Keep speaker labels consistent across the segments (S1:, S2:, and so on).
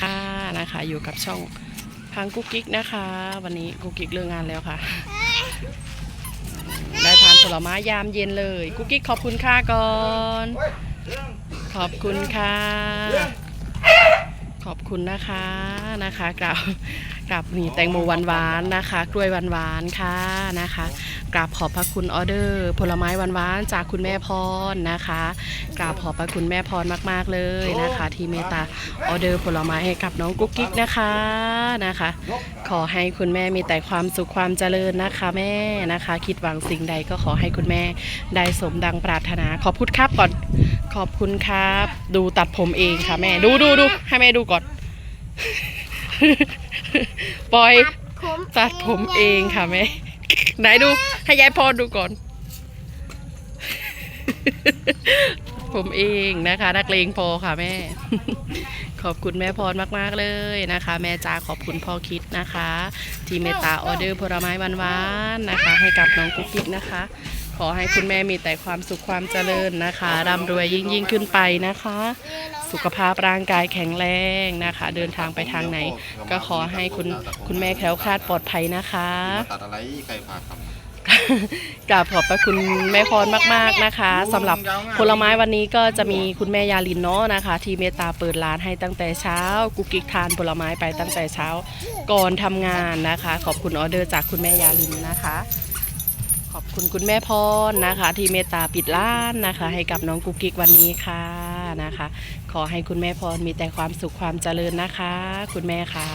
S1: ค่ะนะคะ อยู่กับช่องพังกุ๊กกิ๊กนะคะ วันนี้กุ๊กกิ๊กเลิกงานแล้วค่ะ ได้ทานผลไม้ยามเย็นเลย กุ๊กกิ๊กขอบคุณค่ะก่อน ขอบคุณค่ะ ขอบคุณนะคะนะคะกล่าว กราบนี่แตงโมหวานๆนะคะ กล้วยหวานๆค่ะนะคะกราบขอบพระคุณออเดอร์ ผลไม้หวานๆจากคุณแม่พรนะคะกราบขอบพระคุณแม่พรมากๆเลยนะคะ ที่เมตตาออเดอร์ผลไม้ให้กับน้องกุ๊กกิ๊กนะคะนะคะ ขอให้คุณแม่มีแต่ความสุขความเจริญนะคะแม่นะคะ คิดหวังสิ่งใดก็ขอให้คุณแม่ได้สมดังปรารถนา ขอบคุณครับก่อนขอบคุณครับ ดูตัดผมเองค่ะแม่ ดูดูดูให้แม่ดูก่อน ปล่อย
S2: ผม
S1: ตัดผมเองค่ะแม่ไหนดูให้ยายพรดูก่อน ผมเองนะคะ นักเลงพอค่ะแม่ ขอบคุณแม่พรมากๆเลยนะคะ แม่จ๋าขอบคุณพ่อคิดนะคะ ที่เมตตาออเดอร์ผลไม้หวานๆนะคะ ให้กับน้องกุ๊กกิ๊กนะคะ ขอให้คุณแม่มีแต่ความสุขความเจริญนะคะร่ำรวยยิ่งยิ่งๆขึ้นไปนะคะ สุขภาพร่างกายแข็งแรงนะคะ เดินทางไปทางไหน ก็ขอให้คุณคุณแม่แคล้วคลาดปลอดภัยนะคะ
S3: มาตัดอะไรใครพาครับ
S1: กราบขอบพระคุณแม่พรมาก ๆ นะคะสำหรับผลไม้วันนี้ก็จะมีคุณแม่ยาลินเนาะนะคะ ที่เมตตาเปิดร้านให้ตั้งแต่เช้า กุ๊กกิ๊กทานผลไม้ไปตั้งแต่เช้า ก่อนทำงานนะคะ ขอบคุณออเดอร์จากคุณแม่ยาลินนะคะ ขอบคุณคุณแม่พรนะคะ ที่เมตตาปิดร้านนะคะ ให้กับน้องกุ๊กกิ๊กวันนี้ค่ะนะคะ ขอให้คุณแม่พรมีแต่ความสุขความเจริญนะคะ คุณแม่คะ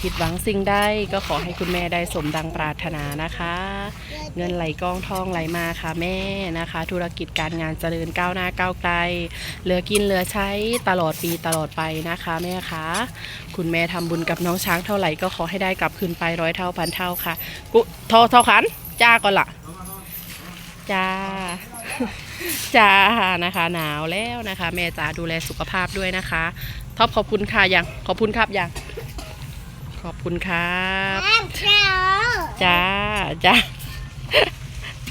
S1: คิดหวังสิ่งใดก็ขอให้คุณแม่ได้สมดังปรารถนานะคะ เงินไหลกองทองไหลมาค่ะแม่นะคะ ธุรกิจการงานเจริญก้าวหน้าก้าวไกลเหลือกินเหลือใช้ตลอดปีตลอดไปนะคะแม่คะคุณแม่ทำบุญกับน้องช้างเท่าไหร่ก็ขอให้ได้กลับคืนไปร้อยเท่าพันเท่าค่ะกุทอทอขัน จ้าก่อนละจ้าจ้านะคะ หนาวแล้วนะคะ แม่จ๋าดูแลสุขภาพด้วยนะคะท็อปขอบคุณค่ะยังขอบคุณครับยังขอบคุณครับ
S2: เจ้า
S1: จ้าจ้า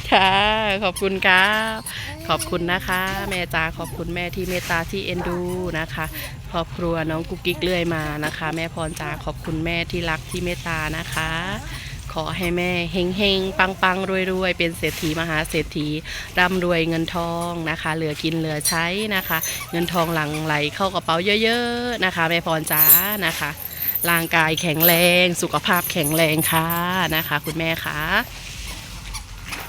S1: จ้าขอบคุณครับ ขอบคุณนะคะ แม่จ้าขอบคุณแม่ที่เมตตาที่เอ็นดูนะคะครอบครัวน้องกุ๊กกิ๊กเรื่อยมานะคะ แม่พรจ้าขอบคุณแม่ที่รักที่เมตตานะคะ ขอให้แม่เฮงเฮงปังปังรวยรวยๆเป็นเศรษฐีมหาเศรษฐีร่ำรวยเงินทองนะคะ เหลือกินเหลือใช้นะคะ เงินทองหลังไหลเข้ากระเป๋าเยอะ ๆนะคะแม่พรจ้านะคะร่างกายแข็งแรง สุขภาพแข็งแรงค่ะนะคะ คุณแม่คะ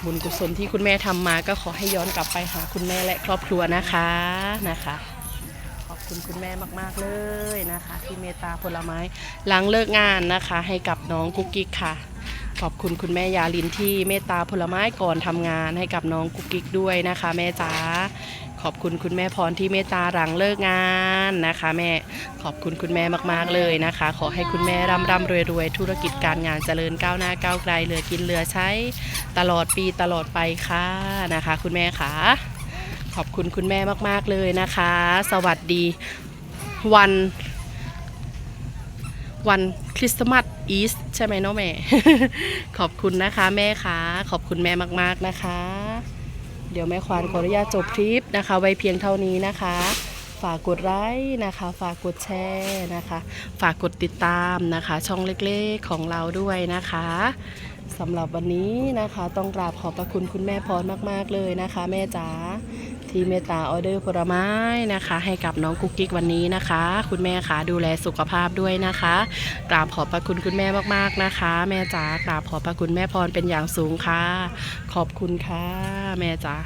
S1: บุญกุศลที่คุณแม่ทำมาก็ขอให้ย้อนกลับไปหาคุณแม่และครอบครัวนะคะนะคะ ขอบคุณคุณแม่มากๆเลยนะคะ ที่เมตตาผลไม้หลังเลิกงานนะคะ ให้กับน้องกุ๊กกิ๊กค่ะ ขอบคุณคุณแม่ยาลินที่เมตตาผลไม้ก่อนทำงานให้กับน้องกุ๊กกิ๊กด้วยนะคะ แม่จ๋าขอบคุณคุณแม่พรที่เมตตาหลังเลิกงานนะคะ แม่ขอบคุณคุณแม่มากๆเลยนะคะ ขอให้คุณแม่ร่ำร่ำรวยรวยธุรกิจการงานเจริญก้าวหน้าก้าวไกลเหลือกินเหลือใช้ ตลอดปีตลอดไปค่ะนะคะ คุณแม่ค่ะขอบคุณคุณแม่มากๆเลยนะคะ สวัสดีวัน วันคริสต์มาสอีสใช่ไหมเนาะแม่ ขอบคุณนะคะ แม่คะขอบคุณแม่มากๆนะคะ เดี๋ยวแม่ควานขออนุญาตจบคลิปนะคะ ไว้เพียงเท่านี้นะคะ ฝากกดไลค์นะคะ ฝากกดแชร์นะคะ ฝากกดติดตามนะคะ ช่องเล็กๆของเราด้วยนะคะสำหรับวันนี้นะคะ ต้องกราบขอบพระคุณคุณแม่พรมาก ๆ เลยนะคะ แม่จ๋า ที่เมตตาออเดอร์ผลไม้นะคะ ให้กับน้องกุ๊กกิ๊กวันนี้นะคะ คุณแม่คะดูแลสุขภาพด้วยนะคะกราบขอบพระคุณคุณแม่มากๆนะคะ แม่จ๋ากราบขอบพระคุณแม่พรเป็นอย่างสูงค่ะ ขอบคุณค่ะ แม่จ๋า